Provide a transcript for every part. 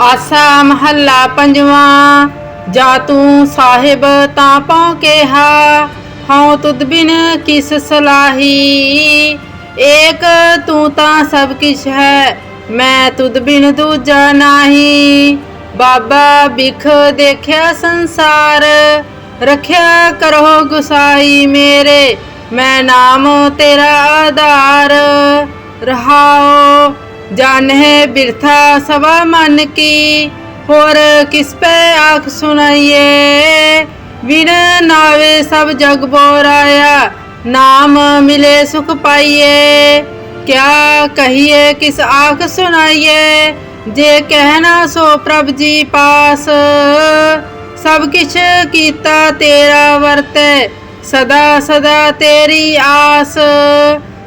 ਆਸਾ ਮਹੱਲਾ ਪੰਜਵਾਂ, ਜਾ ਤੂੰ ਸਾਹਿਬ ਤਾਂ ਪਉ ਕਿਹਾ, ਹਉ ਤੁਧ ਬਿਨ ਕਿਸ ਸਲਾਹੀ? ਏਕ ਤੂੰ ਤਾਂ ਸਭ ਕਿਛ ਹੈ, ਮੈਂ ਤੁਧ ਬਿਨ ਦੂਜਾ ਨਾਹੀ। ਬਾਬਾ ਬਿਖ ਦੇਖਿਆ ਸੰਸਾਰ, ਰੱਖਿਆ ਕਰੋ ਗੁਸਾਈ ਮੇਰੇ, ਮੈਂ ਨਾਮ ਤੇਰਾ ਆਧਾਰ। ਰਹਾਓ ਜਾਣਹਿ ਬਿਰਥਾ ਸਵਾ ਮਨ ਕੀ, ਹੋਰ ਕਿਸ ਪੈ ਆਖ ਸੁਣਾਈਏ? ਵਿਣ ਨਾਵੇ ਸਭ ਜਗ ਬੋਰਾਇਆ ਨਾਮ ਮਿਲੇ ਸੁਖ ਪਾਈਏ। ਕਿਆ ਕਹੀਏ ਕਿਸ ਆਖ ਸੁਣਾਈਏ? ਜੇ ਕਹਿਣਾ ਸੋ ਪ੍ਰਭ ਜੀ ਪਾਸ। ਸਭ ਕਿਛ ਕੀਤਾ ਤੇਰਾ ਵਰਤੈ, ਸਦਾ ਸਦਾ ਤੇਰੀ ਆਸ।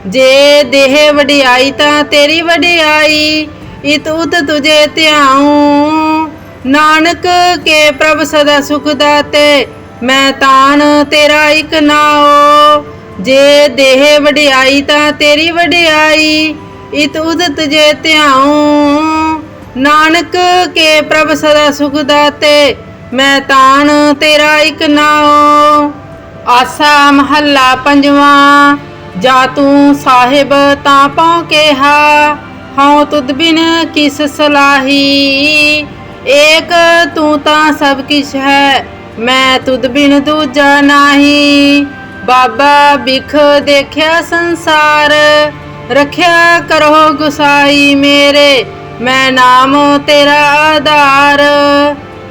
ਜੇ ਦੇਹ ਵਡਿਆਈ ਤਾਂ ਤੇਰੀ ਵਡਿਆਈ, ਇਤ ਉਤ ਤੁਝੇ ਧਿਆਉ। ਨਾਨਕ ਕੇ ਪ੍ਰਭ ਸਦਾ ਸੁਖ ਦਾਤੇ, ਮੈਂ ਤਾਣ ਤੇਰਾ ਇਕ ਨਾਉ। ਜੇ ਦੇਹ ਵਡਿਆਈ ਤਾਂ ਤੇਰੀ ਵਡਿਆਈ, ਇਤ ਉਤ ਤੁਝੇ ਧਿਆਉ। ਨਾਨਕ ਕੇ ਪ੍ਰਭ ਸਦਾ ਸੁਖ ਦਾਤੇ, ਮੈਂ ਤਾਣ ਤੇਰਾ ਇਕ ਨਾਉ। ਆਸਾ ਮਹੱਲਾ ਪੰਜਵਾਂ। ਜਾ ਤੂੰ ਸਾਹਿਬ ਤਾਂ ਪਉ ਕਿਹਾ, ਹਉ ਤੁਧ ਬਿਨ ਕਿਸ ਸਲਾਹੀ। ਏਕ ਤੂੰ ਤਾਂ ਸਭ ਕਿਛ ਹੈ, ਮੈਂ ਤੁਧ ਬਿਨ ਦੂਜਾ ਨਾਹੀ। ਬਾਬਾ ਬਿਖ ਦੇਖਿਆ ਸੰਸਾਰ, ਰੱਖਿਆ ਕਰੋ ਗੁਸਾਈ ਮੇਰੇ, ਮੈਂ ਨਾਮ ਤੇਰਾ ਆਧਾਰ।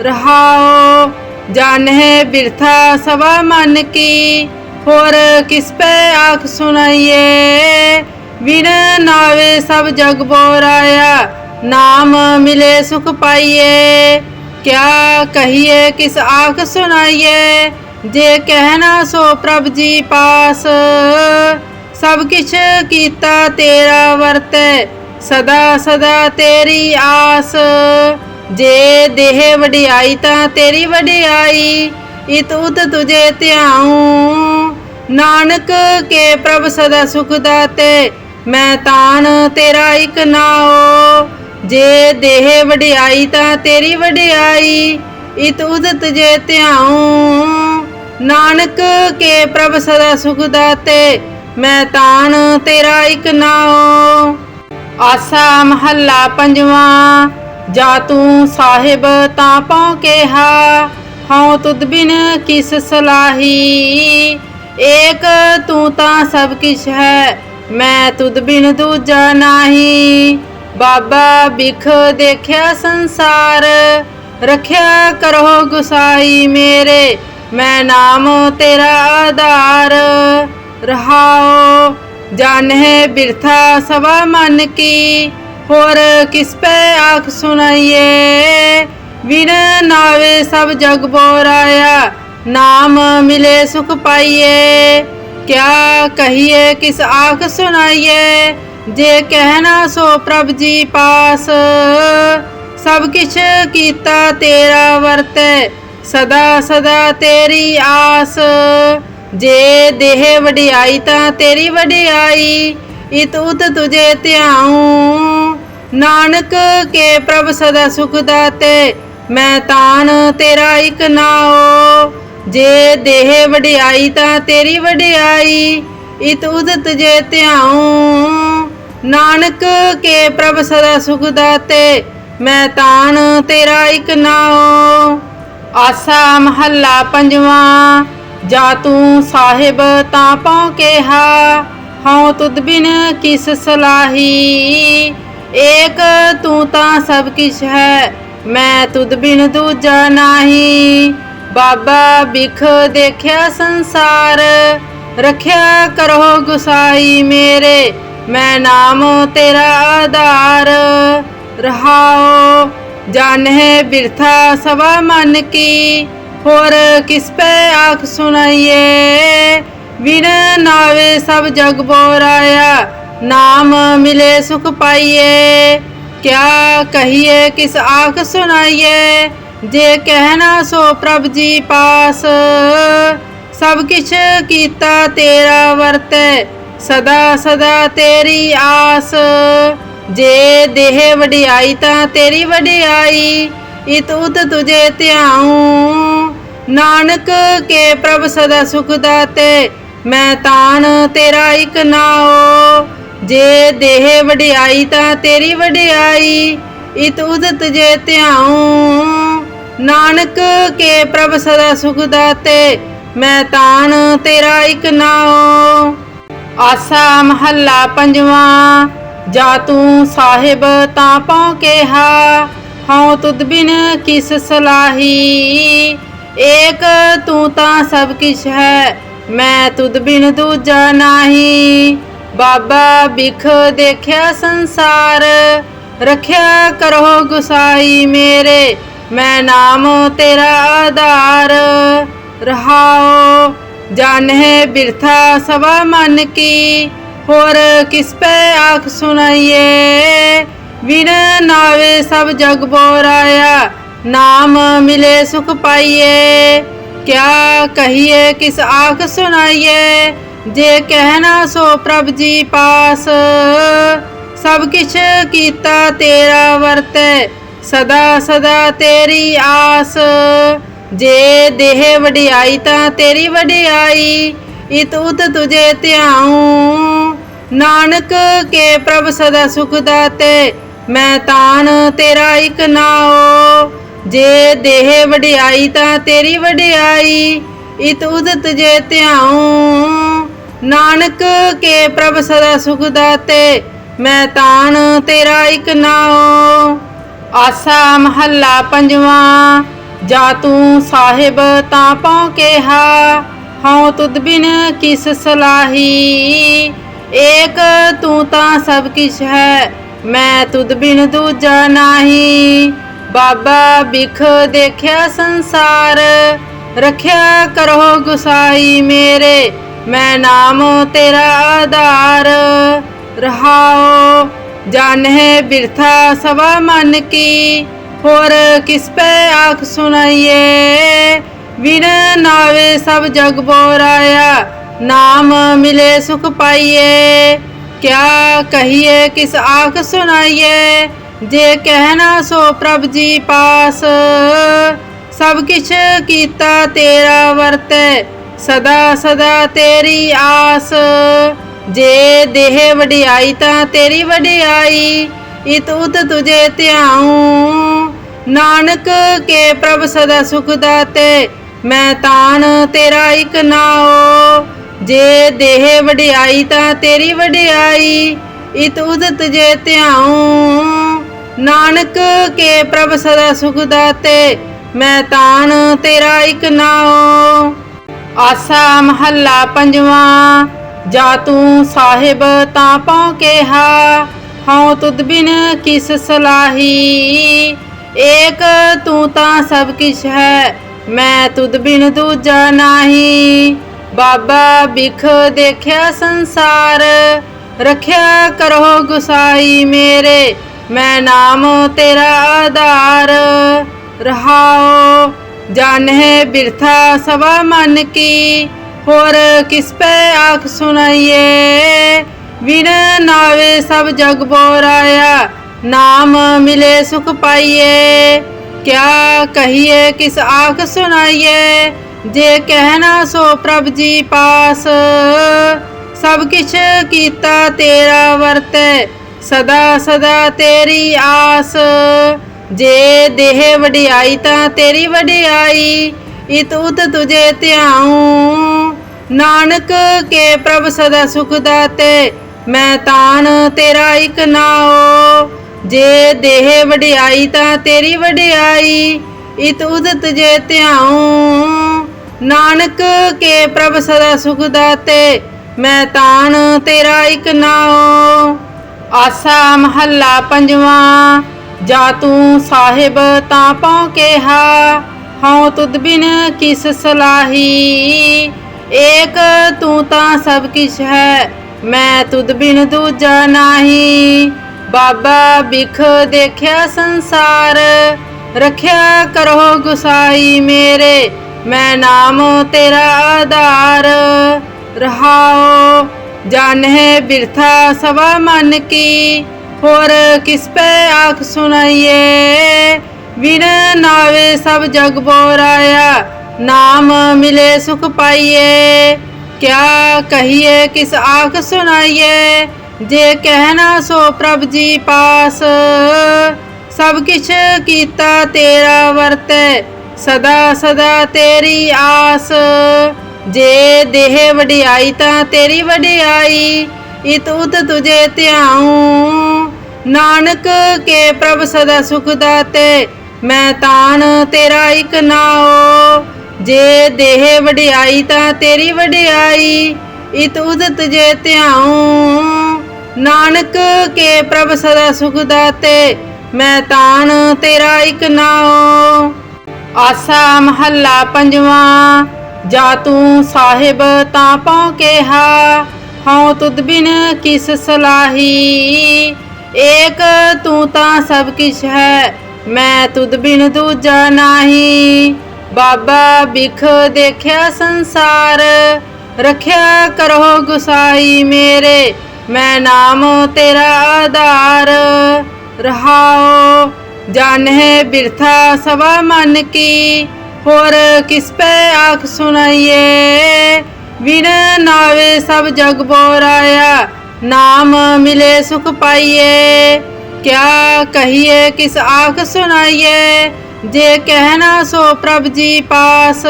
ਰਹਾਓ ਜਾਣਹਿ ਬਿਰਥਾ ਸਵਾ ਮਨ ਕੀ। ਹੋਰ ਕਿਸ ਪੈ ਆਖ ਸੁਣਾਈਏ? ਵਿਣ ਨਾਵੇ ਸਭ ਜਗ ਬੋਰਾਇਆ ਨਾਮ ਮਿਲੇ ਸੁਖ ਪਾਈਏ। ਕਿਆ ਕਹੀਏ ਕਿਸ ਆਖ ਸੁਣਾਈਏ? ਜੇ ਕਹਿਣਾ ਸੋ ਪ੍ਰਭ ਜੀ ਪਾਸ। ਸਭ ਕਿਛ ਕੀਤਾ ਤੇਰਾ ਵਰਤੈ, ਸਦਾ ਸਦਾ ਤੇਰੀ ਆਸ। ਜੇ ਦੇਹ ਵਡਿਆਈ ਤਾਂ ਤੇਰੀ ਵਡਿਆਈ, ਇਤ ਉਤ ਤੁਝੇ ਧਿਆਉ। ਨਾਨਕ ਕੇ ਪ੍ਰਭ ਸਦਾ ਸੁਖ ਦਾਤੇ, ਮੈਂ ਤਾਣ ਤੇਰਾ ਇਕ ਨਾਉ। ਜੇ ਦੇਹ ਵਡਿਆਈ ਤਾਂ ਤੇਰੀ ਵਡਿਆਈ, ਇਤ ਉਦਤ ਜੇ ਧਿਆਉ। ਨਾਨਕ ਕੇ ਪ੍ਰਭ ਸਦਾ ਸੁਖ ਦਾਤੇ, ਮੈਂ ਤਾਣ ਤੇਰਾ ਇਕ ਨਾਉ। ਆਸਾ ਮਹੱਲਾ ਪੰਜਵਾਂ, ਜਾ ਤੂੰ ਸਾਹਿਬ ਤਾਂ ਪਉ ਕਿਹਾ, ਹਉ ਤੁਧ ਬਿਨ ਕਿਸ ਸਲਾਹੀ। ਏਕ ਤੂੰ ਤਾਂ ਸਭ ਕਿਛ ਹੈ, ਮੈਂ ਤੁਧ ਬਿਨ ਦੂਜਾ ਨਾਹੀ। ਬਾਬਾ ਬਿਖ ਦੇਖਿਆ ਸੰਸਾਰ, ਰੱਖਿਆ ਕਰੋ ਗੁਸਾਈ ਮੇਰੇ, ਮੈਂ ਨਾਮ ਤੇਰਾ ਆਧਾਰ। ਰਹਾਓ ਜਾਣਹਿ ਬਿਰਥਾ ਸਵਾ ਮਨ ਕੀ, ਹੋਰ ਕਿਸ ਪੈ ਆਖ ਸੁਣਾਈਏ। ਵਿਣ ਨਾਵੇ ਸਭ ਜਗ ਬੋਰਾਇਆ ਨਾਮ ਮਿਲੇ ਸੁਖ ਪਾਈਏ, ਕਿਆ ਕਹੀਏ ਕਿਸ ਆਖ ਸੁਣਾਈਏ, ਜੇ ਕਹਿਣਾ ਸੋ ਪ੍ਰਭ ਜੀ ਪਾਸ। ਸਭ ਕਿਛ ਕੀਤਾ ਤੇਰਾ ਵਰਤੈ, ਸਦਾ ਸਦਾ ਤੇਰੀ ਆਸ। ਜੇ ਦੇਹ ਵਡਿਆਈ ਤਾਂ ਤੇਰੀ ਵਡਿਆਈ, ਇਤ ਉਤ ਤੁਝੇ ਧਿਆਉ। ਨਾਨਕ ਕੇ ਪ੍ਰਭ ਸਦਾ ਸੁਖ ਦਾਤੇ, ਮੈਂ ਤਾਨ ਤੇਰਾ ਇਕ ਨਾਉ। ਜੇ ਦੇਹ ਵਡਿਆਈ ਤਾਂ ਤੇਰੀ ਵਡਿਆਈ, ਇਤ ਉਦਤ ਜੇ ਧਿਆਉ। ਨਾਨਕ ਕੇ ਪ੍ਰਭ ਸਦਾ ਸੁਖ ਦਾਤੇ, ਮੈਂ ਤਾਣ ਤੇਰਾ ਇਕ ਨਾਉ। ਆਸਾ ਮਹੱਲਾ ਪੰਜਵਾਂ, ਜਾ ਤੂੰ ਸਾਹਿਬ ਤਾਂ ਪਉ ਕਿਹਾ, ਹਉ ਤੁਧ ਬਿਨ ਕਿਸ ਸਲਾਹੀ। ਏਕ ਤੂੰ ਤਾਂ ਸਭ ਕਿਛ ਹੈ, ਮੈਂ ਤੁਧ ਬਿਨ ਦੂਜਾ ਨਾਹੀ। ਬਾਬਾ ਬਿਖ ਦੇਖਿਆ ਸੰਸਾਰ, ਰੱਖਿਆ ਕਰੋ ਗੁਸਾਈ ਮੇਰੇ, ਮੈਂ ਨਾਮ ਤੇਰਾ ਆਧਾਰ। ਰਹਾਓ ਜਾਣਹਿ ਬਿਰਥਾ ਸਵਾ ਮਨ ਕੀ, ਹੋਰ ਕਿਸ ਪੈ ਆਖ ਸੁਣਾਈਏ। ਵਿਣ ਨਾਵੇ ਸਭ ਜਗ ਬੋਰਾਇਆ ਨਾਮ ਮਿਲੇ ਸੁਖ ਪਾਈਏ। ਕਿਆ ਕਹੀਏ ਕਿਸ ਆਖ ਸੁਣਾਈਏ। ਜੇ ਕਹਿਣਾ ਸੋ ਪ੍ਰਭ ਜੀ ਪਾਸ, ਸਭ ਕਿਛ ਕੀਤਾ ਤੇਰਾ ਵਰਤੈ, ਸਦਾ ਸਦਾ ਤੇਰੀ ਆਸ। ਜੇ ਦੇਹ ਵਡਿਆਈ ਤਾਂ ਤੇਰੀ ਵਡਿਆਈ, ਇਤ ਉਤ ਤੁਝੇ ਧਿਆਉ। ਨਾਨਕ ਕੇ ਪ੍ਰਭ ਸਦਾ ਸੁਖ ਦਾਤੇ, ਮੈਂ ਤਾਣ ਤੇਰਾ ਇਕ ਨਾਉ। ਜੇ ਦੇਹ ਵਡਿਆਈ ਤਾਂ ਤੇਰੀ ਵਡਿਆਈ, ਇਤ ਉਤ ਤੁਝੇ ਧਿਆਉ। ਨਾਨਕ ਕੇ ਪ੍ਰਭ ਸਦਾ ਸੁਖ ਦਾਤੇ, ਮੈਂ ਤਾਣ ਤੇਰਾ ਇਕ ਨਾਉ। ਆਸਾ ਮਹੱਲਾ ਪੰਜਵਾਂ, ਜਾ ਤੂੰ ਸਾਹਿਬ ਤਾਂ ਪਉ ਕਿਹਾ, ਹਉ ਤੁਧ ਬਿਨ ਕਿਸ ਸਲਾਹੀ। ਏਕ ਤੂੰ ਤਾਂ ਸਭ ਕਿਛ ਹੈ, ਮੈਂ ਤੁਧ ਬਿਨ ਦੂਜਾ ਨਾਹੀ। ਬਾਬਾ ਬਿਖ ਦੇਖਿਆ ਸੰਸਾਰ, ਰੱਖਿਆ ਕਰੋ ਗੁਸਾਈ ਮੇਰੇ। ਮੈਂ ਨਾਮ ਤੇਰਾ ਆਧਾਰ ਰਹਾਓ ਜਾਣਹਿ ਬਿਰਥਾ ਸਵਾ ਮਨ ਕੀ, ਹੋਰ ਕਿਸ ਪੈ ਆਖ ਸੁਣਾਈਏ? ਵਿਨ ਨਾਵੇ ਸਭ ਜਗ ਬੋਰਾਇਆ ਨਾਮ ਮਿਲੇ ਸੁਖ ਪਾਈਏ। ਕਿਆ ਕਹੀਏ ਕਿਸ ਆਖ ਸੁਣਾਈਏ? ਜੇ ਕਹਿਣਾ ਸੋ ਪ੍ਰਭ ਜੀ ਪਾਸ, ਸਭ ਕਿਛ ਕੀਤਾ ਤੇਰਾ ਵਰਤੈ। ਸਦਾ ਸਦਾ ਤੇਰੀ ਆਸ। ਜੇ ਦੇਹ ਵਡਿਆਈ ਤਾਂ ਤੇਰੀ ਵਡਿਆਈ। ਇਤ ਉਤ ਤੁਝੇ ਧਿਆਉ। ਨਾਨਕ ਕੇ ਪ੍ਰਭ ਸਦਾ ਸੁਖ ਦਾਤੇ। ਮੈਂ ਤਾਨ ਤੇਰਾ ਇਕ ਨਾਉ। ਜੇ ਦੇਹ ਵਡਿਆਈ ਤਾਂ ਤੇਰੀ ਵਡਿਆਈ। ਇਤ ਉਤ ਤੁਝੇ ਧਿਆਉ। ਨਾਨਕ ਕੇ ਪ੍ਰਭ ਸਦਾ ਸੁਖ ਦਾਤੇ। ਮੈਂ ਤਾਨ ਤੇਰਾ ਇਕ ਨਾਉ। ਆਸਾ ਮਹੱਲਾ ਪੰਜਵਾਂ, ਜਾ ਤੂੰ ਸਾਹਿਬ ਤਾਂ ਪਉ ਕਿਹਾ, ਹਉ ਤੁਧ ਬਿਨ ਕਿਸ ਸਲਾਹੀ। ਏਕ ਤੂੰ ਤਾਂ ਸਭ ਕਿਛ ਹੈ, ਮੈਂ ਤੁਧ ਬਿਨ ਦੂਜਾ ਨਾਹੀ। ਬਾਬਾ ਬਿਖ ਦੇਖਿਆ ਸੰਸਾਰ, ਰੱਖਿਆ ਕਰੋ ਗੁਸਾਈ ਮੇਰੇ, ਮੈਂ ਨਾਮ ਤੇਰਾ ਆਧਾਰ। ਰਹਾਓ ਜਾਣਹਿ ਬਿਰਥਾ ਸਵਾ ਮਨ ਕੀ, ਹੋਰ ਕਿਸ ਪੈ ਆਖ ਸੁਣਾਈਏ? ਵਿਨ ਨਾਵੇ ਸਭ ਜਗ ਬੋਰਾਇਆ ਨਾਮ ਮਿਲੇ ਸੁਖ ਪਾਈਏ। ਕਿਆ ਕਹੀਏ ਕਿਸ ਆਖ ਸੁਣਾਈਏ? ਜੇ ਕਹਿਣਾ ਸੋ ਪ੍ਰਭ ਜੀ ਪਾਸ। ਸਭ ਕਿਛ ਕੀਤਾ ਤੇਰਾ ਵਰਤੈ, ਸਦਾ ਸਦਾ ਤੇਰੀ ਆਸ। ਜੇ ਦੇਹ ਵਡਿਆਈ ਤਾਂ ਤੇਰੀ ਵਡਿਆਈ, ਇਤ ਉਤ ਤੁਝੇ ਧਿਆਉ। ਨਾਨਕ ਕੇ ਪ੍ਰਭ ਸਦਾ ਸੁਖ ਦਾਤੇ, ਮੈਂ ਤਾਣ ਤੇਰਾ ਇਕ ਨਾਉ। ਜੇ ਦੇਹ ਵਡਿਆਈ ਤਾਂ ਤੇਰੀ ਵਡਿਆਈ, ਇਤ ਉਤ ਤੁਝੇ ਧਿਆਉ। ਨਾਨਕ ਕੇ ਪ੍ਰਭ ਸਦਾ ਸੁਖ ਦਾਤੇ, ਮੈਂ ਤਾਣ ਤੇਰਾ ਇਕ ਨਾਉ। ਆਸਾ ਮਹੱਲਾ ਪੰਜਵਾਂ। ਜਾ ਤੂੰ ਸਾਹਿਬ ਤਾਂ ਪਉ ਕਿਹਾ, ਹਉ ਤੁਧ ਬਿਨ ਕਿਸ ਸਲਾਹੀ। ਏਕ ਤੂੰ ਤਾਂ ਸਭ ਕਿਛ ਹੈ, ਮੈਂ ਤੁਧ ਬਿਨ ਦੂਜਾ ਨਾਹੀ। ਬਾਬਾ ਬਿਖ ਦੇਖਿਆ ਸੰਸਾਰ, ਰੱਖਿਆ ਕਰੋ ਗੁਸਾਈ ਮੇਰੇ, ਮੈਂ ਨਾਮ ਤੇਰਾ ਆਧਾਰ। ਰਹਾਓ ਜਾਣਹਿ ਬਿਰਥਾ ਸਵਾ ਮਨ ਕੀ। ਹੋਰ ਕਿਸ ਪੈ ਆਖ ਸੁਣਾਈਏ? ਵਿਨ ਨਾਵੇ ਸਭ ਜਗ ਬੋਰਾਇਆ ਨਾਮ ਮਿਲੇ ਸੁਖ ਪਾਈਏ। ਕਿਆ ਕਹੀਏ ਕਿਸ ਆਖ ਸੁਣਾਈਏ? ਜੇ ਕਹਿਣਾ ਸੋ ਪ੍ਰਭ ਜੀ ਪਾਸ। ਸਭ ਕਿਛ ਕੀਤਾ ਤੇਰਾ ਵਰਤੈ, ਸਦਾ ਸਦਾ ਤੇਰੀ ਆਸ। ਜੇ ਦੇਹ ਵਡਿਆਈ ਤਾਂ ਤੇਰੀ ਵਡਿਆਈ, ਇਤ ਉਤ ਤੁਝੇ ਧਿਆਉ। ਨਾਨਕ ਕੇ ਪ੍ਰਭ ਸਦਾ ਸੁਖ ਦਾਤੇ, ਮੈਂ ਤਾਣ ਤੇਰਾ ਇਕ ਨਾਉ। ਜੇ ਦੇਹ ਵਡਿਆਈ ਤਾਂ ਤੇਰੀ ਵਡਿਆਈ, ਇਤ ਉਦਤ ਜੇ ਧਿਆਉ। ਨਾਨਕ ਕੇ ਪ੍ਰਭ ਸਦਾ ਸੁਖ ਦਾਤੇ, ਮੈਂ ਤਾਣ ਤੇਰਾ ਇਕ ਨਾਉ। ਆਸਾ ਮਹੱਲਾ ਪੰਜਵਾਂ, ਜਾ ਤੂੰ ਸਾਹਿਬ ਤਾਂ ਪਉ ਕਿਹਾ, ਹਉ ਤੁਧ ਬਿਨ ਕਿਸ ਸਲਾਹੀ। ਏਕ ਤੂੰ ਤਾਂ ਸਭ ਕਿਛ ਹੈ, ਮੈਂ ਤੁਧ ਬਿਨ ਦੂਜਾ ਨਾਹੀ। ਬਾਬਾ ਬਿਖ ਦੇਖਿਆ ਸੰਸਾਰ, ਰੱਖਿਆ ਕਰੋ ਗੁਸਾਈ ਮੇਰੇ, ਮੈਂ ਨਾਮ ਤੇਰਾ ਆਧਾਰ। ਰਹਾਓ ਜਾਣਹਿ ਬਿਰਥਾ ਸਵਾ ਮਨ ਕੀ, ਹੋਰ ਕਿਸ ਪੈ ਆਖ ਸੁਣਾਈਏ। ਵਿਣ ਨਾਵੇ ਸਭ ਜਗ ਬੋਰਾਇਆ ਨਾਮ ਮਿਲੇ ਸੁਖ ਪਾਈਏ। ਕਿਆ ਕਹੀਏ, ਕਿਸ ਆਖ ਸੁਣਾਈਏ। ਜੇ ਕਹਿਣਾ ਸੋ ਪ੍ਰਭ ਜੀ ਪਾਸ। ਸਭ ਕਿਛ ਕੀਤਾ ਤੇਰਾ ਵਰਤੈ, ਸਦਾ ਸਦਾ ਤੇਰੀ ਆਸ। ਜੇ ਦੇਹ ਵਡਿਆਈ ਤਾਂ ਤੇਰੀ ਵਡਿਆਈ, ਇਤ ਉਤ ਤੁਝੇ ਧਿਆਉ। ਨਾਨਕ ਕੇ ਪ੍ਰਭ ਸਦਾ ਸੁਖ ਦਾਤੇ, ਮੈਂ ਤਾਨ ਤੇਰਾ ਇਕ ਨਾਉ। ਜੇ ਦੇਹ ਵਡਿਆਈ ਤਾਂ ਤੇਰੀ ਵਡਿਆਈ, ਇਤ ਉਦਤ ਤੁਝੇ ਧਿਆਉ। ਨਾਨਕ ਕੇ ਪ੍ਰਭ ਸਦਾ ਸੁਖ ਦਾਤੇ, ਮੈਂ ਤਾਣ ਤੇਰਾ ਇਕ ਨਾਉ। ਆਸਾ ਮਹੱਲਾ ਪੰਜਵਾਂ, ਜਾ ਤੂੰ ਸਾਹਿਬ ਤਾਂ ਪਉ ਕਿਹਾ, ਹਉ ਤੁਧ ਬਿਨ ਕਿਸ ਸਲਾਹੀ। ਏਕ ਤੂੰ ਤਾਂ ਸਭ ਕਿਛ ਹੈ, ਮੈਂ ਤੁਧ ਬਿਨ ਦੂਜਾ ਨਾਹੀ। ਬਾਬਾ ਬਿਖ ਦੇਖਿਆ ਸੰਸਾਰ, ਰੱਖਿਆ ਕਰੋ ਗੁਸਾਈ ਮੇਰੇ, ਮੈਂ ਨਾਮ ਤੇਰਾ ਆਧਾਰ। ਰਹਾਓ, ਜਾਣਹਿ ਬਿਰਥਾ ਸਵਾ ਮਨ ਕੀ, ਹੋਰ ਕਿਸ ਪੈ ਆਖ ਸੁਣਾਈਏ। ਵਿਣ ਨਾਵੇ ਸਭ ਜਗ ਬੋਰਾਇਆ ਨਾਮ ਮਿਲੇ ਸੁਖ ਪਾਈਏ। ਕਿਆ ਕਹੀਏ ਕਿਸ ਆਖ ਸੁਣਾਈਏ। ਜੇ ਕਹਿਣਾ ਸੋ ਪ੍ਰਭ ਜੀ ਪਾਸ,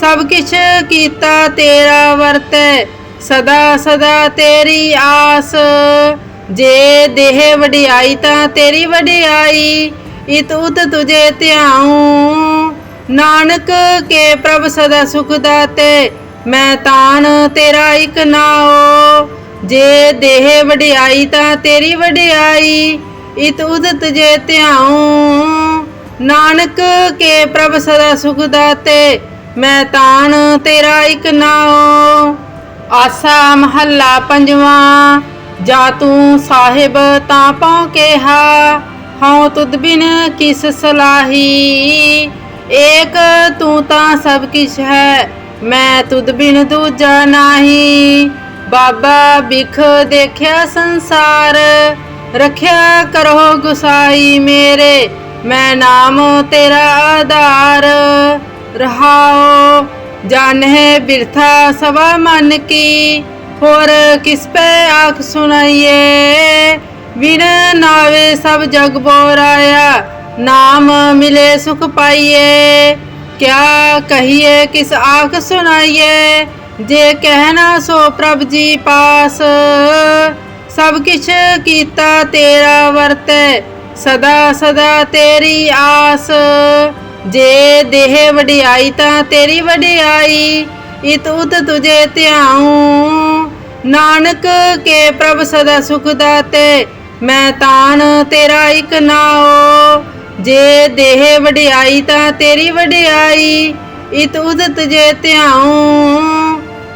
ਸਭ ਕਿਛ ਕੀਤਾ ਤੇਰਾ ਵਰਤੈ, ਸਦਾ ਸਦਾ ਤੇਰੀ ਆਸ। ਜੇ ਦੇਹ ਵਡਿਆਈ ਤਾਂ ਤੇਰੀ ਵਡਿਆਈ, ਇਤ ਉਤ ਤੁਝੇ ਧਿਆਉ। ਨਾਨਕ ਕੇ ਪ੍ਰਭ ਸਦਾ ਸੁਖ ਦਾਤੇ, ਮੈਂ ਤਾਨ ਤੇਰਾ ਇਕ ਨਾਉ। ਜੇ ਦੇਹ ਵਡਿਆਈ ਤਾਂ ਤੇਰੀ ਵਡਿਆਈ, ਇਤ ਉਤ ਤੁਝੇ ਧਿਆਉ। ਨਾਨਕ ਕੇ ਪ੍ਰਭ ਸਦਾ ਸੁਖ ਦਾਤੇ, ਮੈਂ ਤਾਣ ਤੇਰਾ ਇਕ ਨਾਉ। ਆਸਾ ਮਹੱਲਾ ਪੰਜਵਾਂ, ਜਾ ਤੂੰ ਸਾਹਿਬ ਤਾਂ ਪਉ ਕਿਹਾ, ਹਉ ਤੁਧ ਬਿਨ ਕਿਸ ਸਲਾਹੀ। ਏਕ ਤੂੰ ਤਾਂ ਸਭ ਕਿਛ ਹੈ, ਮੈਂ ਤੁਧ ਬਿਨ ਦੂਜਾ ਨਾਹੀ। ਬਾਬਾ ਬਿਖ ਦੇਖਿਆ ਸੰਸਾਰ, ਰੱਖਿਆ ਕਰੋ ਗੁਸਾਈ ਮੇਰੇ। ਮੈਂ ਨਾਮ ਤੇਰਾ ਆਧਾਰ ਰਹਾਓ ਜਾਣਹਿ ਬਿਰਥਾ ਸਵਾ ਮਨ ਕੀ, ਹੋਰ ਕਿਸ ਪੈ ਆਖ ਸੁਣਾਈਏ? ਵਿਣ ਨਾਵੇ ਸਭ ਜਗ ਬੋਰਾਇਆ ਨਾਮ ਮਿਲੇ ਸੁਖ ਪਾਈਏ। ਕਿਆ ਕਹੀਏ ਕਿਸ ਆਖ ਸੁਣਾਈਏ? ਜੇ ਕਹਿਣਾ ਸੋ ਪ੍ਰਭ ਜੀ ਪਾਸ, ਸਭ ਕਿਛ ਕੀਤਾ ਤੇਰਾ ਵਰਤੈ। ਸਦਾ ਸਦਾ ਤੇਰੀ ਆਸ। ਜੇ ਦੇਹ ਵਡਿਆਈ ਤਾਂ ਤੇਰੀ ਵਡਿਆਈ। ਇਤ ਉਤ ਤੁਝੇ ਧਿਆਉ। ਨਾਨਕ ਕੇ ਪ੍ਰਭ ਸਦਾ ਸੁਖ ਦਾਤੇ। ਮੈਂ ਤਾਣ ਤੇਰਾ ਇਕ ਨਾਉ। ਜੇ ਦੇਹ ਵਡਿਆਈ ਤਾਂ ਤੇਰੀ ਵਡਿਆਈ। ਇਤ ਉਤ ਤੁਝੇ ਧਿਆਉ।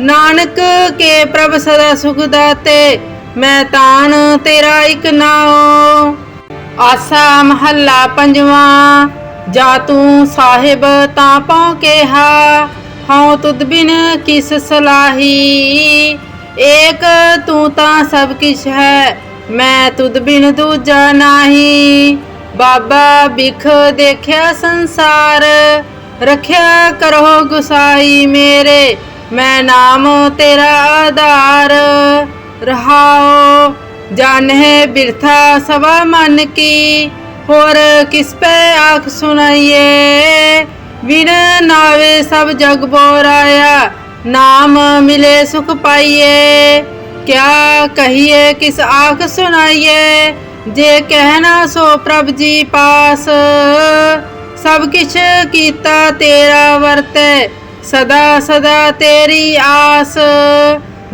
ਨਾਨਕ ਕੇ ਪ੍ਰਭ ਸਦਾ ਸੁਖ ਦਾਤੇ। ਮੈਂ ਤਾਣ ਤੇਰਾ ਇਕ ਨਾਉ। ਆਸਾ ਮਹੱਲਾ ਪੰਜਵਾਂ, ਜਾ ਤੂੰ ਸਾਹਿਬ ਤਾਂ ਪਉ ਕਿਹਾ, ਹਉ ਤੁਧ ਬਿਨ ਕਿਸ ਸਲਾਹੀ। ਏਕ ਤੂੰ ਤਾਂ ਸਭ ਕਿਛ ਹੈ, ਮੈਂ ਤੁਧ ਬਿਨ ਦੂਜਾ ਨਾਹੀ। ਬਾਬਾ ਬਿਖ ਦੇਖਿਆ ਸੰਸਾਰ, ਰੱਖਿਆ ਕਰੋ ਗੁਸਾਈ ਮੇਰੇ, ਮੈਂ ਨਾਮ ਤੇਰਾ ਆਧਾਰ। ਰਹਾਓ ਜਾਣਹਿ ਬਿਰਥਾ ਸਵਾ ਮਨ ਕੀ, ਹੋਰ ਕਿਸ ਪੈ ਆਖ ਸੁਣਾਈਏ? ਵਿਣ ਨਾਵੇ ਸਭ ਜਗ ਬੋਰਾਇਆ ਨਾਮ ਮਿਲੇ ਸੁਖ ਪਾਈਏ। ਕਿਆ ਕਹੀਏ ਕਿਸ ਆਖ ਸੁਣਾਈਏ? ਜੇ ਕਹਿਣਾ ਸੋ ਪ੍ਰਭ ਜੀ ਪਾਸ। ਸਭ ਕਿਛ ਕੀਤਾ ਤੇਰਾ ਵਰਤੈ, ਸਦਾ ਸਦਾ ਤੇਰੀ ਆਸ।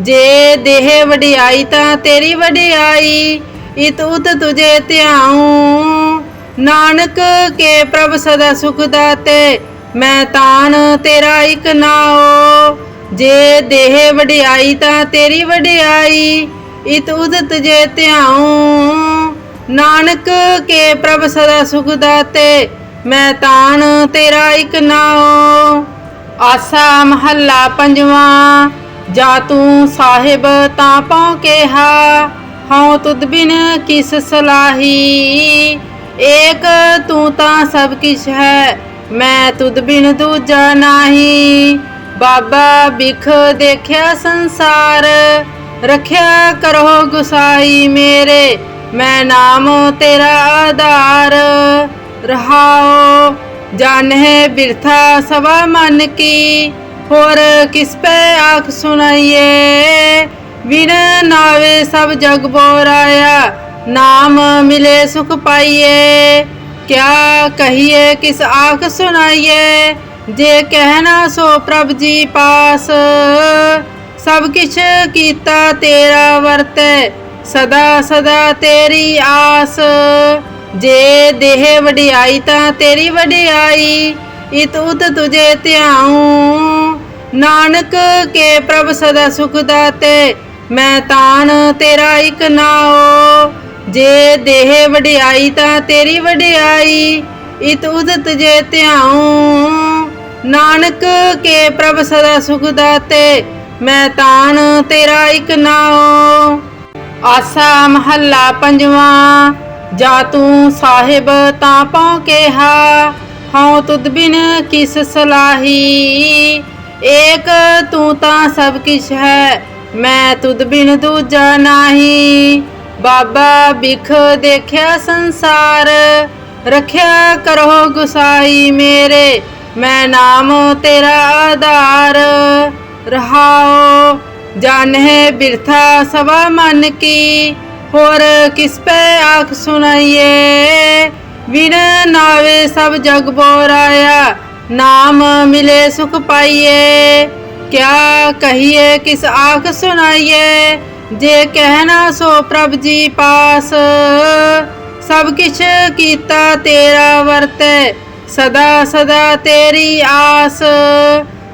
ਜੇ ਦੇਹ ਵਡਿਆਈ ਤਾਂ ਤੇਰੀ ਵਡਿਆਈ, ਇਤ ਉਤ ਤੁਝੇ ਧਿਆਉ। ਨਾਨਕ ਕੇ ਪ੍ਰਭ ਸਦਾ ਸੁਖ ਦਾਤੇ, ਮੈਂ ਤਾਨ ਤੇਰਾ ਇਕ ਨਾਉ। ਜੇ ਦੇਹ ਵਡਿਆਈ ਤਾਂ ਤੇਰੀ ਵਡਿਆਈ, ਇਤ ਉਤ ਤੁਝੇ ਧਿਆਉ। ਨਾਨਕ ਕੇ ਪ੍ਰਭ ਸਦਾ ਸੁਖ ਦਾਤੇ, ਮੈਂ ਤਾਣ ਤੇਰਾ ਇਕ ਨਾਉ। ਆਸਾ ਮਹੱਲਾ ਪੰਜਵਾਂ। ਜਾ ਤੂੰ ਸਾਹਿਬ ਤਾਂ ਪਉ ਕਿਹਾ, ਹਉ ਤੁਧ ਬਿਨ ਕਿਸ ਸਲਾਹੀ। ਏਕ ਤੂੰ ਤਾਂ ਸਭ ਕਿਛ ਹੈ, ਮੈਂ ਤੁਧ ਬਿਨ ਦੂਜਾ ਨਾਹੀ। ਬਾਬਾ ਬਿਖ ਦੇਖਿਆ ਸੰਸਾਰ, ਰੱਖਿਆ ਕਰੋ ਗੁਸਾਈ ਮੇਰੇ, ਮੈਂ ਨਾਮ ਤੇਰਾ ਆਧਾਰ। ਰਹਾਓ ਜਾਣਹਿ ਬਿਰਥਾ ਸਵਾ ਮਨ ਕੀ। ਹੋਰ ਕਿਸ ਪੈ ਆਖ ਸੁਣਾਈਏ? ਵਿਣ ਨਾਵੇ ਸਭ ਜਗ ਬੋਰਾਇਆ ਨਾਮ ਮਿਲੇ ਸੁਖ ਪਾਈਏ। ਕਿਆ ਕਹੀਏ ਕਿਸ ਆਖ ਸੁਣਾਈਏ? ਜੇ ਕਹਿਣਾ ਸੋ ਪ੍ਰਭ ਜੀ ਪਾਸ। ਸਭ ਕਿਛ ਕੀਤਾ ਤੇਰਾ ਵਰਤੈ, ਸਦਾ ਸਦਾ ਤੇਰੀ ਆਸ। ਜੇ ਦੇਹ ਵਡਿਆਈ ਤਾਂ ਤੇਰੀ ਵਡਿਆਈ, ਇਤ ਉਤ ਤੁਝੇ ਧਿਆਉ। ਨਾਨਕ ਕੇ ਪ੍ਰਭ ਸਦਾ ਸੁਖ ਦਾਤੇ, ਮੈਂ ਤਾਣ ਤੇਰਾ ਇਕ ਨਾਉ। ਜੇ ਦੇਹ ਵਡਿਆਈ ਤਾਂ ਤੇਰੀ ਵਡਿਆਈ, ਇਤ ਉਦਤ ਜੇ ਧਿਆਉ। ਨਾਨਕ ਕੇ ਪ੍ਰਭ ਸਦਾ ਸੁਖ ਦਾਤੇ, ਮੈਂ ਤਾਣ ਤੇਰਾ ਇਕ ਨਾਉ। ਆਸਾ ਮਹੱਲਾ ਪੰਜਵਾਂ, ਜਾ ਤੂੰ ਸਾਹਿਬ ਤਾਂ ਪਉ ਕੇਹਾ, ਹਉ ਤੁਧ ਬਿਨ ਕਿਸ ਸਲਾਹੀ। ਏਕ ਤੂੰ ਤਾਂ ਸਭ ਕਿਛ ਹੈ, ਮੈਂ ਤੁਧ ਬਿਨ ਦੂਜਾ ਨਾਹੀ। ਬਾਬਾ ਬਿਖ ਦੇਖਿਆ ਸੰਸਾਰ, ਰੱਖਿਆ ਕਰੋ ਗੁਸਾਈ ਮੇਰੇ, ਮੈਂ ਨਾਮ ਤੇਰਾ ਆਧਾਰ। ਰਹਾਓ ਜਾਣਹਿ ਬਿਰਥਾ ਸਵਾ ਮਨ ਕੀ, ਹੋਰ ਕਿਸ ਪੈ ਆਖ ਸੁਣਾਈਏ। ਵਿਣ ਨਾਵੇ ਸਭ ਜਗ ਬੋਰਾਇਆ ਨਾਮ ਮਿਲੇ ਸੁਖ ਪਾਈਏ। ਕਿਆ ਕਹੀਏ, ਕਿਸ ਆਖ ਸੁਣਾਈਏ। ਜੇ ਕਹਿਣਾ ਸੋ ਪ੍ਰਭ ਜੀ ਪਾਸ। ਸਭ ਕਿਛ ਕੀਤਾ ਤੇਰਾ ਵਰਤੈ, ਸਦਾ ਸਦਾ ਤੇਰੀ ਆਸ।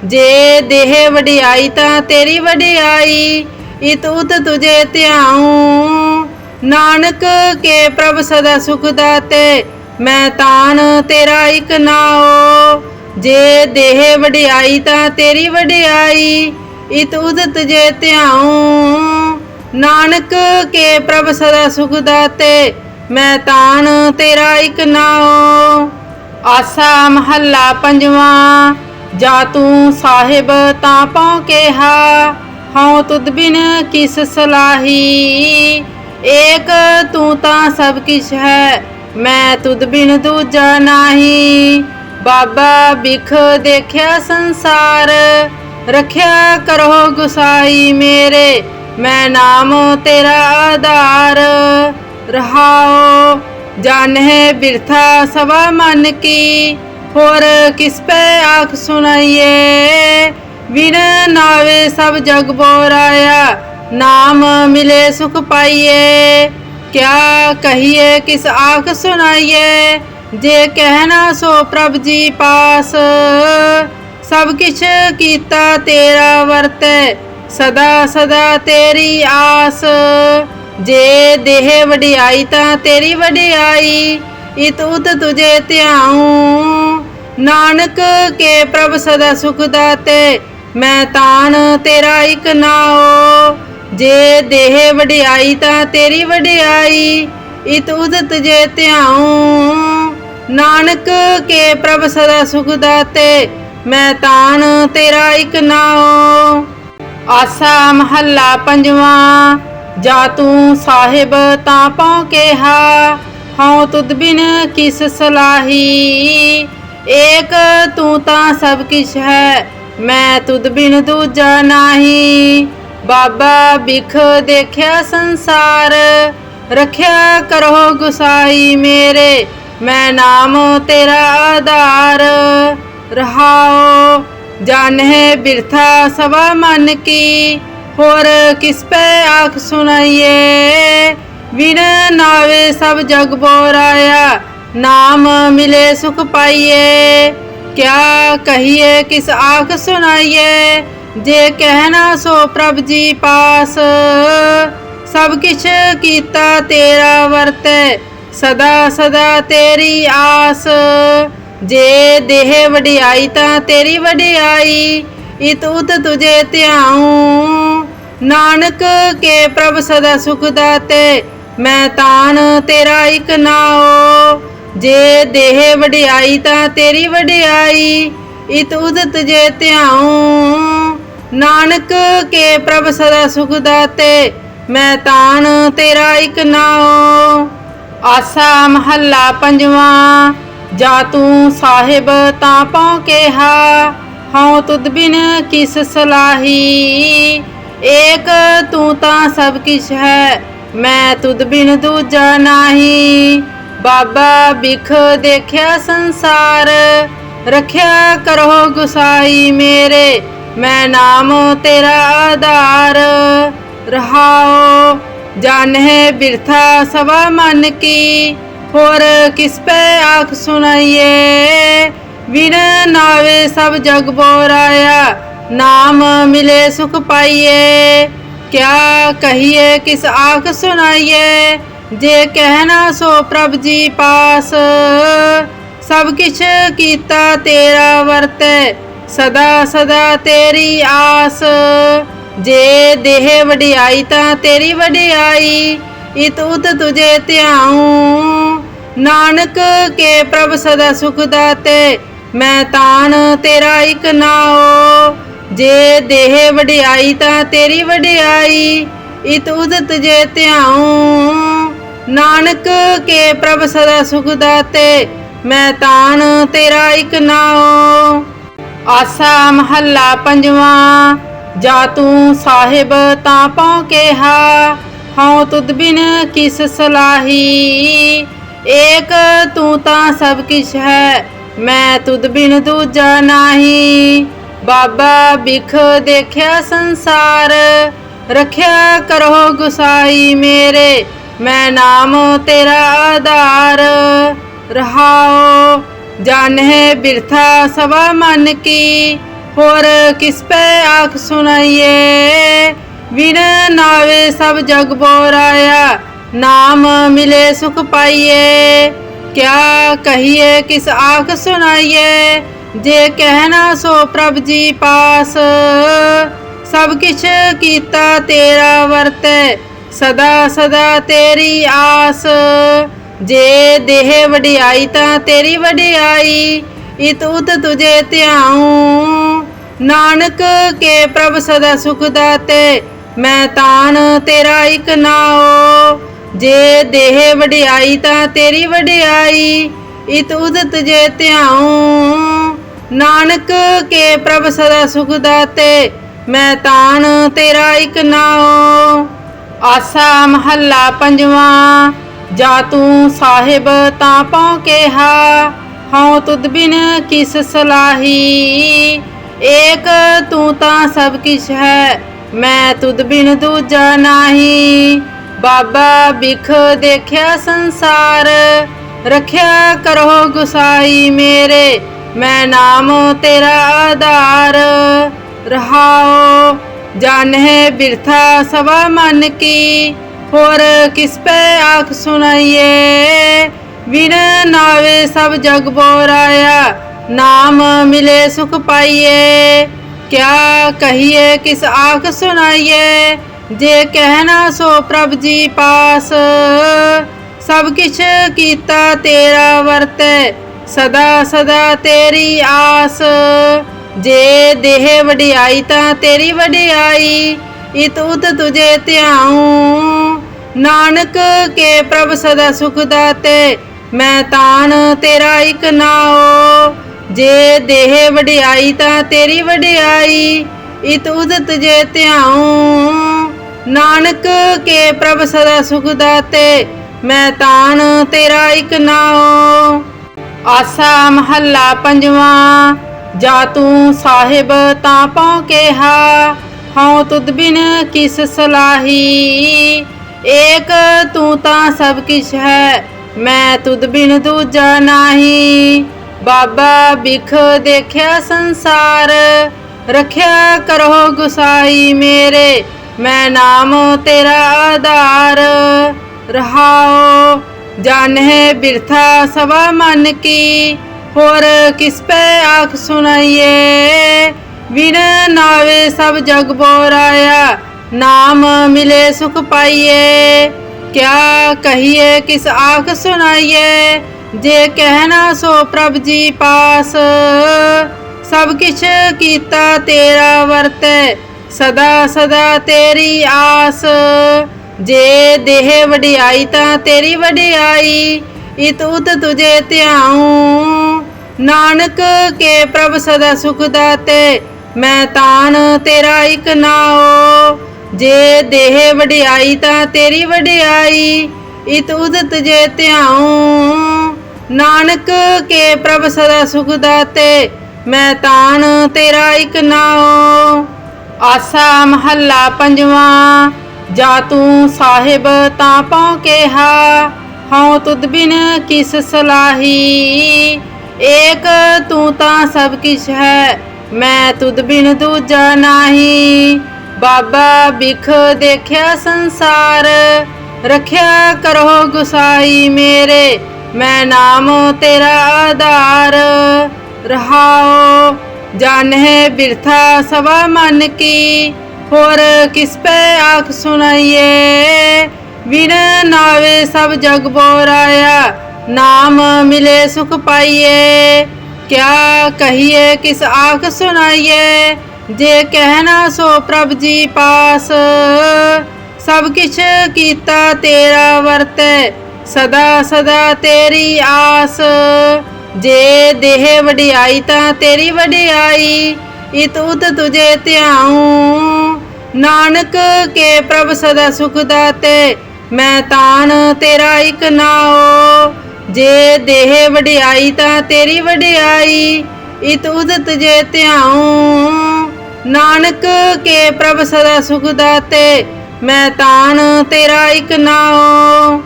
ਜੇ ਦੇਹ ਵਡਿਆਈ ਤਾਂ ਤੇਰੀ ਵਡਿਆਈ, ਇਤ ਉਤ ਤੁਝੇ ਧਿਆਉ। ਨਾਨਕ ਕੇ ਪ੍ਰਭ ਸਦਾ ਸੁਖ ਦਾਤੇ, ਮੈਂ ਤਾਨ ਤੇਰਾ ਇਕ ਨਾਉ। ਜੇ ਦੇਹ ਵਡਿਆਈ ਤਾਂ ਤੇਰੀ ਵਡਿਆਈ, ਇਤ ਉਦਤ ਜੇ ਧਿਆਉ। ਨਾਨਕ ਕੇ ਪ੍ਰਭ ਸਦਾ ਸੁਖ ਦਾਤੇ, ਮੈਂ ਤਾਣ ਤੇਰਾ ਇਕ ਨਾਉ। ਆਸਾ ਮਹੱਲਾ ਪੰਜਵਾਂ, ਜਾ ਤੂੰ ਸਾਹਿਬ ਤਾਂ ਪਉ ਕਿਹਾ, ਹਉ ਤੁਧ ਬਿਨ ਕਿਸ ਸਲਾਹੀ। ਏਕ ਤੂੰ ਤਾਂ ਸਭ ਕਿਛ ਹੈ, ਮੈਂ ਤੁਧ ਬਿਨ ਦੂਜਾ ਨਾਹੀ। ਬਾਬਾ ਬਿਖ ਦੇਖਿਆ ਸੰਸਾਰ, ਰੱਖਿਆ ਕਰੋ ਗੁਸਾਈ ਮੇਰੇ, ਮੈਂ ਨਾਮ ਤੇਰਾ ਆਧਾਰ। ਰਹਾਓ, ਜਾਣਹਿ ਬਿਰਥਾ ਸਵਾ ਮਨ ਕੀ, ਹੋਰ ਕਿਸ ਪੈ ਆਖ ਸੁਣਾਈਏ। ਵਿਣ ਨਾਵੇ ਸਭ ਜਗ ਬੋਰਾਇਆ ਨਾਮ ਮਿਲੇ ਸੁਖ ਪਾਈਏ। ਕਿਆ ਕਹੀਏ ਕਿਸ ਆਖ ਸੁਣਾਈਏ। ਜੇ ਕਹਿਣਾ ਸੋ ਪ੍ਰਭ ਜੀ ਪਾਸ, ਸਭ ਕਿਛ ਕੀਤਾ ਤੇਰਾ ਵਰਤੈ, ਸਦਾ ਸਦਾ ਤੇਰੀ ਆਸ। ਜੇ ਦੇਹ ਵਡਿਆਈ ਤਾਂ ਤੇਰੀ ਵਡਿਆਈ, ਇਤ ਉਤ ਤੁਝੇ ਧਿਆਉ। ਨਾਨਕ ਕੇ ਪ੍ਰਭ ਸਦਾ ਸੁਖ ਦਾਤੇ, ਮੈਂ ਤਾਣ ਤੇਰਾ ਇਕ ਨਾਉ। ਜੇ ਦੇਹ ਵਡਿਆਈ ਤਾਂ ਤੇਰੀ ਵਡਿਆਈ, ਇਤ ਉਤ ਤੁਝੇ ਧਿਆਉ। ਨਾਨਕ ਕੇ ਪ੍ਰਭ ਸਦਾ ਸੁਖ ਦਾਤੇ, ਮੈਂ ਤਾਣ ਤੇਰਾ ਇਕ ਨਾਉ। ਆਸਾ ਮਹੱਲਾ ਪੰਜਵਾਂ, ਜਾ ਤੂੰ ਸਾਹਿਬ ਤਾਂ ਪਉ ਕਿਹਾ, ਹਉ ਤੁਧ ਬਿਨ ਕਿਸ ਸਲਾਹੀ। ਏਕ ਤੂੰ ਤਾਂ ਸਭ ਕਿਛ ਹੈ, ਮੈਂ ਤੁਧ ਬਿਨ ਦੂਜਾ ਨਾਹੀ। ਬਾਬਾ ਬਿਖ ਦੇਖਿਆ ਸੰਸਾਰ, ਰੱਖਿਆ ਕਰੋ ਗੁਸਾਈ ਮੇਰੇ। ਮੈਂ ਨਾਮ ਤੇਰਾ ਆਧਾਰ ਰਹਾਓ ਜਾਣਹਿ ਬਿਰਥਾ ਸਵਾ ਮਨ ਕੀ, ਹੋਰ ਕਿਸ ਪੈ ਆਖ ਸੁਣਾਈਏ? ਵਿਣ ਨਾਵੇ ਸਭ ਜਗ ਬੋਰਾਇਆ ਨਾਮ ਮਿਲੇ ਸੁਖ ਪਾਈਏ। ਕਿਆ ਕਹੀਏ ਕਿਸ ਆਖ ਸੁਣਾਈਏ? ਜੇ ਕਹਿਣਾ ਸੋ ਪ੍ਰਭ ਜੀ ਪਾਸ, ਸਭ ਕਿਛ ਕੀਤਾ ਤੇਰਾ ਵਰਤੈ। ਸਦਾ ਸਦਾ ਤੇਰੀ ਆਸ। ਜੇ ਦੇਹ ਵਡਿਆਈ ਤਾਂ ਤੇਰੀ ਵਡਿਆਈ। ਇਤ ਉਤ ਤੁਝੇ ਧਿਆਉ। ਨਾਨਕ ਕੇ ਪ੍ਰਭ ਸਦਾ ਸੁਖ ਦਾਤੇ। ਮੈਂ ਤਾਨ ਤੇਰਾ ਇਕ ਨਾਉ। ਜੇ ਦੇਹ ਵਡਿਆਈ ਤਾਂ ਤੇਰੀ ਵਡਿਆਈ। ਇਤ ਉਤ ਜੇ ਧਿਆਉ। ਨਾਨਕ ਕੇ ਪ੍ਰਭ ਸਦਾ ਸੁਖ ਦਾਤੇ। ਮੈਂ ਤਾਨ ਤੇਰਾ ਇਕ ਨਾਉ। ਆਸਾ ਮਹੱਲਾ ਪੰਜਵਾਂ, ਜਾ ਤੂੰ ਸਾਹਿਬ ਤਾਂ ਪਉ ਕਿਹਾ, ਹਉ ਤੁਧ ਬਿਨ ਕਿਸ ਸਲਾਹੀ? ਏਕ ਤੂੰ ਤਾਂ ਸਭ ਕਿਛ ਹੈ, ਮੈਂ ਤੁਧ ਬਿਨ ਦੂਜਾ ਨਾਹੀ। ਬਾਬਾ ਬਿਖ ਦੇਖਿਆ ਸੰਸਾਰ, ਰੱਖਿਆ ਕਰੋ ਗੁਸਾਈ ਮੇਰੇ, ਮੈਂ ਨਾਮ ਤੇਰਾ ਆਧਾਰ। ਰਹਾਓ ਜਾਣਹਿ ਬਿਰਥਾ ਸਵਾ ਮਨ ਕੀ, ਹੋਰ ਕਿਸ ਪੈ ਆਖ ਸੁਣਾਈਏ? ਵਿਨ ਨਾਵੇ ਸਭ ਜਗ ਬੋਰਾਇਆ ਨਾਮ ਮਿਲੇ ਸੁਖ ਪਾਈਏ। ਕਿਆ ਕਹੀਏ ਕਿਸ ਆਖ ਸੁਣਾਈਏ? ਜੇ ਕਹਿਣਾ ਸੋ ਪ੍ਰਭ ਜੀ ਪਾਸ। ਸਭ ਕਿਛ ਕੀਤਾ ਤੇਰਾ ਵਰਤੈ, ਸਦਾ ਸਦਾ ਤੇਰੀ ਆਸ। ਜੇ ਦੇਹ ਵਡਿਆਈ ਤਾਂ ਤੇਰੀ ਵਡਿਆਈ, ਇਤ ਉਤ ਤੁਝੇ ਧਿਆਉ। ਨਾਨਕ ਕੇ ਪ੍ਰਭ ਸਦਾ ਸੁਖ ਦਾਤੇ, ਮੈਂ ਤਾਣ ਤੇਰਾ ਇਕ ਨਾਉ। ਜੇ ਦੇਹ ਵਡਿਆਈ ਤਾਂ ਤੇਰੀ ਵਡਿਆਈ, ਇਤ ਉਤ ਜੇ ਧਿਆਉ। ਨਾਨਕ ਕੇ ਪ੍ਰਭ ਸਦਾ ਸੁਖ ਦਾਤੇ, ਮੈਂ ਤਾਣ ਤੇਰਾ ਇਕ ਨਾਉ। ਆਸਾ ਮਹੱਲਾ ਪੰਜਵਾਂ ਜਾ ਤੂੰ ਸਾਹਿਬ ਤਾਂ ਪਉ ਕਿਹਾ, ਹਉ ਤੁਧ ਬਿਨ ਕਿਸ ਸਲਾਹੀ। ਏਕ ਤੂੰ ਤਾਂ ਸਭ ਕਿਛ ਹੈ, ਮੈਂ ਤੁਧ ਬਿਨ ਦੂਜਾ ਨਾਹੀ। ਬਾਬਾ ਬਿਖ ਦੇਖਿਆ ਸੰਸਾਰ, ਰੱਖਿਆ ਕਰੋ ਗੁਸਾਈ ਮੇਰੇ, ਮੈਂ ਨਾਮ ਤੇਰਾ ਆਧਾਰ। ਰਹਾਓ ਜਾਣਹਿ ਬਿਰਥਾ ਸਵਾ ਮਨ ਕੀ ਹੋਰ ਕਿਸ ਪੈ ਆਖ ਸੁਣਾਈਏ? ਵਿਨ ਨਾਵੇ ਸਭ ਜਗ ਬੋਰਾਇਆ ਨਾਮ ਮਿਲੇ ਸੁਖ ਪਾਈਏ। ਕਿਆ ਕਹੀਏ ਕਿਸ ਆਖ ਸੁਣਾਈਏ? ਜੇ ਕਹਿਣਾ ਸੋ ਪ੍ਰਭ ਜੀ ਪਾਸ। ਸਭ ਕਿਛ ਕੀਤਾ ਤੇਰਾ ਵਰਤੈ, ਸਦਾ ਸਦਾ ਤੇਰੀ ਆਸ। ਜੇ ਦੇਹ ਵਡਿਆਈ ਤਾਂ ਤੇਰੀ ਵਡਿਆਈ, ਇਤ ਉਤ ਤੁਝੇ ਧਿਆਉ। ਨਾਨਕ ਕੇ ਪ੍ਰਭ ਸਦਾ ਸੁਖ ਦਾਤੇ, ਮੈਂ ਤਾਣ ਤੇਰਾ ਇਕ ਨਾਉ। ਜੇ ਦੇਹ ਵਡਿਆਈ ਤਾਂ ਤੇਰੀ ਵਡਿਆਈ, ਇਤ ਉਦਤ ਜੇ ਧਿਆਉ। ਨਾਨਕ ਕੇ ਪ੍ਰਭ ਸਦਾ ਸੁਖ ਦਾਤੇ, ਮੈਂ ਤਾਣ ਤੇਰਾ ਇਕ ਨਾਉ। ਆਸਾ ਮਹੱਲਾ ਪੰਜਵਾਂ, ਜਾ ਤੂੰ ਸਾਹਿਬ ਤਾਂ ਪਉ ਕੇਹਾ, ਹਉ ਤੁਧ ਬਿਨ ਕਿਸ ਸਲਾਹੀ। ਏਕ ਤੂੰ ਤਾਂ ਸਭ ਕਿਛ ਹੈ, ਮੈਂ ਤੁਧ ਬਿਨ ਦੂਜਾ ਨਾਹੀ। ਬਾਬਾ ਬਿਖ ਦੇਖਿਆ ਸੰਸਾਰ, ਰੱਖਿਆ ਕਰੋ ਗੁਸਾਈ ਮੇਰੇ, ਮੈਂ ਨਾਮ ਤੇਰਾ ਆਧਾਰ। ਰਹਾਓ ਜਾਣਹਿ ਬਿਰਥਾ ਸਵਾ ਮਨ ਕੀ, ਹੋਰ ਕਿਸ ਪੈ ਆਖ ਸੁਣਾਈਏ। ਵਿਨ ਨਾਵੇ ਸਭ ਜਗ ਬੋਰਾਇਆ ਨਾਮ ਮਿਲੇ ਸੁਖ ਪਾਈਏ, ਕਿਆ ਕਹੀਏ ਕਿਸ ਆਖ ਸੁਣਾਈਏ, ਜੇ ਕਹਿਣਾ ਸੋ ਪ੍ਰਭ ਜੀ ਪਾਸ। ਸਭ ਕਿਛ ਕੀਤਾ ਤੇਰਾ ਵਰਤੈ, ਸਦਾ ਸਦਾ ਤੇਰੀ ਆਸ। ਜੇ ਦੇਹ ਵਡਿਆਈ ਤਾਂ ਤੇਰੀ ਵਡਿਆਈ, ਇਤ ਉਤ ਤੁਝੇ ਧਿਆਉ। ਨਾਨਕ ਕੇ ਪ੍ਰਭ ਸਦਾ ਸੁਖ ਦਾਤੇ, ਮੈਂ ਤਾਨ ਤੇਰਾ ਇਕ ਨਾਉ। ਜੇ ਦੇਹ ਵਡਿਆਈ ਤਾਂ ਤੇਰੀ ਵਡਿਆਈ, ਇਤ ਉਦਤ ਜੇ ਧਿਆਉ। ਨਾਨਕ ਕੇ ਪ੍ਰਭ ਸਦਾ ਸੁਖ ਦਾਤੇ, ਮੈਂ ਤਾਣ ਤੇਰਾ ਇਕ ਨਾਉ। ਆਸਾ ਮਹੱਲਾ ਪੰਜਵਾਂ, ਜਾ ਤੂੰ ਸਾਹਿਬ ਤਾਂ ਪਉ ਕਿਹਾ, ਹਉ ਤੁਧ ਬਿਨ ਕਿਸ ਸਲਾਹੀ। ਏਕ ਤੂੰ ਤਾਂ ਸਭ ਕਿਛ ਹੈ, ਮੈਂ ਤੁਧ ਬਿਨ ਦੂਜਾ ਨਾਹੀ। ਬਾਬਾ ਬਿਖ ਦੇਖਿਆ ਸੰਸਾਰ, ਰੱਖਿਆ ਕਰੋ ਗੁਸਾਈ ਮੇਰੇ, ਮੈਂ ਨਾਮ ਤੇਰਾ ਆਧਾਰ। ਰਹਾਓ, ਜਾਣਹਿ ਬਿਰਥਾ ਸਵਾ ਮਨ ਕੀ, ਹੋਰ ਕਿਸ ਪੈ ਆਖ ਸੁਣਾਈਏ। ਵਿਨ ਨਾਵੇ ਸਭ ਜਗ ਬੋਰਾਇਆ ਨਾਮ ਮਿਲੇ ਸੁਖ ਪਾਈਏ। ਕਿਆ ਕਹੀਏ ਕਿਸ ਆਖ ਸੁਣਾਈਏ। ਜੇ ਕਹਿਣਾ ਸੋ ਪ੍ਰਭ ਜੀ ਪਾਸ, ਸਭ ਕਿਛ ਕੀਤਾ ਤੇਰਾ ਵਰਤੈ, ਸਦਾ ਸਦਾ ਤੇਰੀ ਆਸ। ਜੇ ਦੇਹ ਵਡਿਆਈ ਤਾਂ ਤੇਰੀ ਵਡਿਆਈ, ਇਤ ਉਤ ਤੁਝੇ ਧਿਆਉ। ਨਾਨਕ ਕੇ ਪ੍ਰਭ ਸਦਾ ਸੁਖ ਦਾਤੇ, ਮੈਂ ਤਾਣ ਤੇਰਾ ਇਕ ਨਾਉ। ਜੇ ਦੇਹ ਵਡਿਆਈ ਤਾਂ ਤੇਰੀ ਵਡਿਆਈ, ਇਤ ਉਤ ਤੁਝੇ ਧਿਆਉ। ਨਾਨਕ ਕੇ ਪ੍ਰਭ ਸਦਾ ਸੁਖ ਦਾਤੇ, ਮੈਂ ਤਾਣ ਤੇਰਾ ਇਕ ਨਾਉ। ਆਸਾ ਮਹੱਲਾ ਪੰਜਵਾਂ, ਜਾ ਤੂੰ ਸਾਹਿਬ ਤਾਂ ਪਉ ਕਿਹਾ, ਹਉ ਤੁਧ ਬਿਨ ਕਿਸ ਸਲਾਹੀ। ਏਕ ਤੂੰ ਤਾਂ ਸਭ ਕਿਛ ਹੈ, ਮੈਂ ਤੁਧ ਬਿਨ ਦੂਜਾ ਨਾਹੀ। ਬਾਬਾ ਬਿਖ ਦੇਖਿਆ ਸੰਸਾਰ, ਰੱਖਿਆ ਕਰੋ ਗੁਸਾਈ ਮੇਰੇ। ਮੈਂ ਨਾਮ ਤੇਰਾ ਆਧਾਰ। ਰਹਾਓ ਜਾਣਹਿ ਬਿਰਥਾ ਸਵਾ ਮਨ ਕੀ। ਹੋਰ ਕਿਸ ਪੈ ਆਖ ਸੁਣਾਈਏ। ਵਿਨ ਨਾਵੇ ਸਭ ਜਗ ਬੋਰਾਇਆ ਨਾਮ ਮਿਲੇ ਸੁਖ ਪਾਈਏ। ਕਿਆ ਕਹੀਏ ਕਿਸ ਆਖ ਸੁਣਾਈਏ। ਜੇ ਕਹਿਣਾ ਸੋ ਪ੍ਰਭ ਜੀ ਪਾਸ। ਸਭ ਕਿਛ ਕੀਤਾ ਤੇਰਾ ਵਰਤੈ। ਸਦਾ ਸਦਾ ਤੇਰੀ ਆਸ। ਜੇ ਦੇਹ ਵਡਿਆਈ ਤਾਂ ਤੇਰੀ ਵਡਿਆਈ, ਇਤ ਉਤ ਤੁਝੇ ਧਿਆਉ। ਨਾਨਕ ਕੇ ਪ੍ਰਭ ਸਦਾ ਸੁਖ ਦਾਤੇ, ਮੈਂ ਤਾਣ ਤੇਰਾ ਇਕ ਨਾਉ। ਜੇ ਦੇਹ ਵਡਿਆਈ ਤਾਂ ਤੇਰੀ ਵਡਿਆਈ, ਇਤ ਉਤ ਤੁਝੇ ਧਿਆਉ। ਨਾਨਕ ਕੇ ਪ੍ਰਭ ਸਦਾ ਸੁਖ ਦਾਤੇ, ਮੈਂ ਤਾਣ ਤੇਰਾ ਇਕ ਨਾਉ।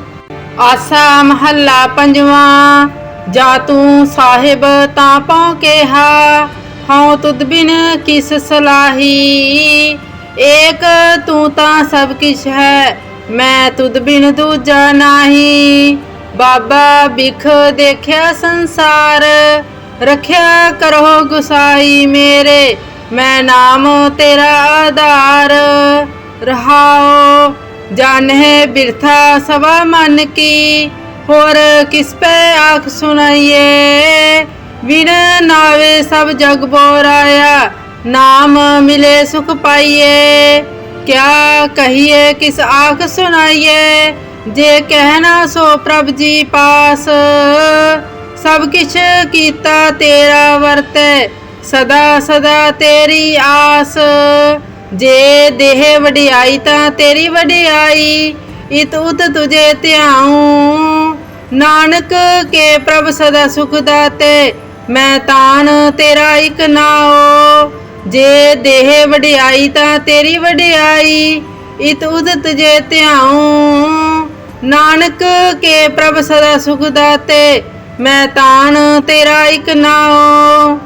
ਆਸਾ ਮਹੱਲਾ ਪੰਜਵਾਂ, ਜਾ ਤੂੰ ਸਾਹਿਬ ਤਾਂ ਪਉ ਕਿਹਾ, ਹਉ ਤੁਧ ਬਿਨ ਕਿਸ ਸਲਾਹੀ? ਏਕ ਤੂੰ ਤਾਂ ਸਭ ਕਿਛ ਹੈ, ਮੈਂ ਤੁਧ ਬਿਨ ਦੂਜਾ ਨਾਹੀ। ਬਾਬਾ ਬਿਖ ਦੇਖਿਆ ਸੰਸਾਰ, ਰੱਖਿਆ ਕਰੋ ਗੁਸਾਈ ਮੇਰੇ, ਮੈਂ ਨਾਮ ਤੇਰਾ ਆਧਾਰ। ਰਹਾਓ ਜਾਣਹਿ ਬਿਰਥਾ ਸਵਾ ਮਨ ਕੀ, ਹੋਰ ਕਿਸ ਪੈ ਆਖ ਸੁਣਾਈਏ? ਵਿਨ ਨਾਵੇ ਸਭ ਜਗ ਬੋਰਾਇਆ ਨਾਮ ਮਿਲੇ ਸੁਖ ਪਾਈਏ। ਕਿਆ ਕਹੀਏ ਕਿਸ ਆਖ ਸੁਣਾਈਏ? ਜੇ ਕਹਿਣਾ ਸੋ ਪ੍ਰਭ ਜੀ ਪਾਸ। ਸਭ ਕਿਛ ਕੀਤਾ ਤੇਰਾ ਵਰਤੈ, ਸਦਾ ਸਦਾ ਤੇਰੀ ਆਸ। ਜੇ ਦੇਹ ਵਡਿਆਈ ਤਾਂ ਤੇਰੀ ਵਡਿਆਈ, ਇਤ ਉਤ ਤੁਝੇ ਧਿਆਉ। ਨਾਨਕ ਕੇ ਪ੍ਰਭ ਸਦਾ ਸੁਖ ਦਾਤੇ, ਮੈਂ ਤਾਨ ਤੇਰਾ ਇਕ ਨਾਉ। ਜੇ ਦੇਹ ਵਡਿਆਈ ਤਾਂ ਤੇਰੀ ਵਡਿਆਈ, ਇਤ ਉਤ ਤੁਝੇ ਧਿਆਉ। ਨਾਨਕ ਕੇ ਪ੍ਰਭ ਸਦਾ ਸੁਖ ਦਾਤੇ, ਮੈਂ ਤਾਣ ਤੇਰਾ ਇਕ ਨਾਉ।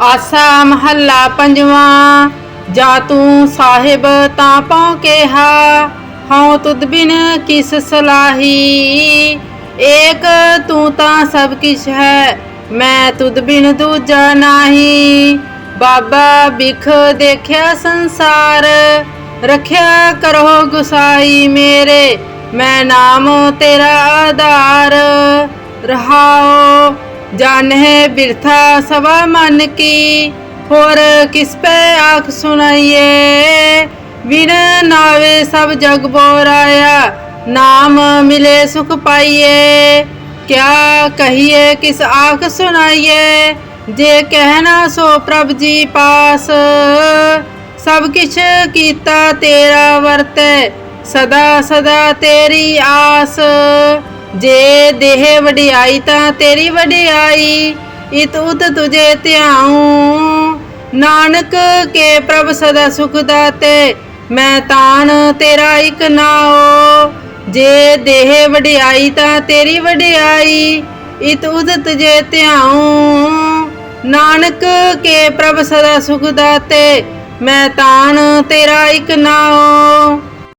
ਆਸਾ ਮਹੱਲਾ ਪੰਜਵਾਂ। ਜਾ ਤੂੰ ਸਾਹਿਬ ਤਾਂ ਪਉ ਕਿਹਾ, ਹਉ ਤੁਧ ਬਿਨ ਕਿਸ ਸਲਾਹੀ। ਏਕ ਤੂੰ ਤਾਂ ਸਭ ਕਿਛ ਹੈ, ਮੈਂ ਤੁਧ ਬਿਨ ਦੂਜਾ ਨਾਹੀ। ਬਾਬਾ ਬਿਖ ਦੇਖਿਆ ਸੰਸਾਰ, ਰੱਖਿਆ ਕਰੋ ਗੁਸਾਈ ਮੇਰੇ, ਮੈਂ ਨਾਮ ਤੇਰਾ ਆਧਾਰ। ਰਹਾਓ ਜਾਣਹਿ ਬਿਰਥਾ ਸਵਾ ਮਨ ਕੀ। ਹੋਰ ਕਿਸ ਪੈ ਆਖ ਸੁਣਾਈਏ? ਵਿਨ ਨਾਵੇ ਸਭ ਜਗ ਬੋਰਾਇਆ ਨਾਮ ਮਿਲੇ ਸੁਖ ਪਾਈਏ। ਕਿਆ ਕਹੀਏ ਕਿਸ ਆਖ ਸੁਣਾਈਏ? ਜੇ ਕਹਿਣਾ ਸੋ ਪ੍ਰਭ ਜੀ ਪਾਸ। ਸਭ ਕਿਛ ਕੀਤਾ ਤੇਰਾ ਵਰਤੈ, ਸਦਾ ਸਦਾ ਤੇਰੀ ਆਸ। ਜੇ ਦੇਹ ਵਡਿਆਈ ਤਾਂ ਤੇਰੀ ਵਡਿਆਈ, ਇਤ ਉਤ ਤੁਝੇ ਧਿਆਉ। ਨਾਨਕ ਕੇ ਪ੍ਰਭ ਸਦਾ ਸੁਖ ਦਾਤੇ, ਮੈਂ ਤਾਣ ਤੇਰਾ ਇਕ ਨਾਉ। ਜੇ ਦੇਹ ਵਡਿਆਈ ਤਾਂ ਤੇਰੀ ਵਡਿਆਈ, ਇਤ ਉਦਤ ਜੇ ਧਿਆਉ। ਨਾਨਕ ਕੇ ਪ੍ਰਭ ਸਦਾ ਸੁਖ ਦਾਤੇ, ਮੈਂ ਤਾਣ ਤੇਰਾ ਇਕ ਨਾਉ।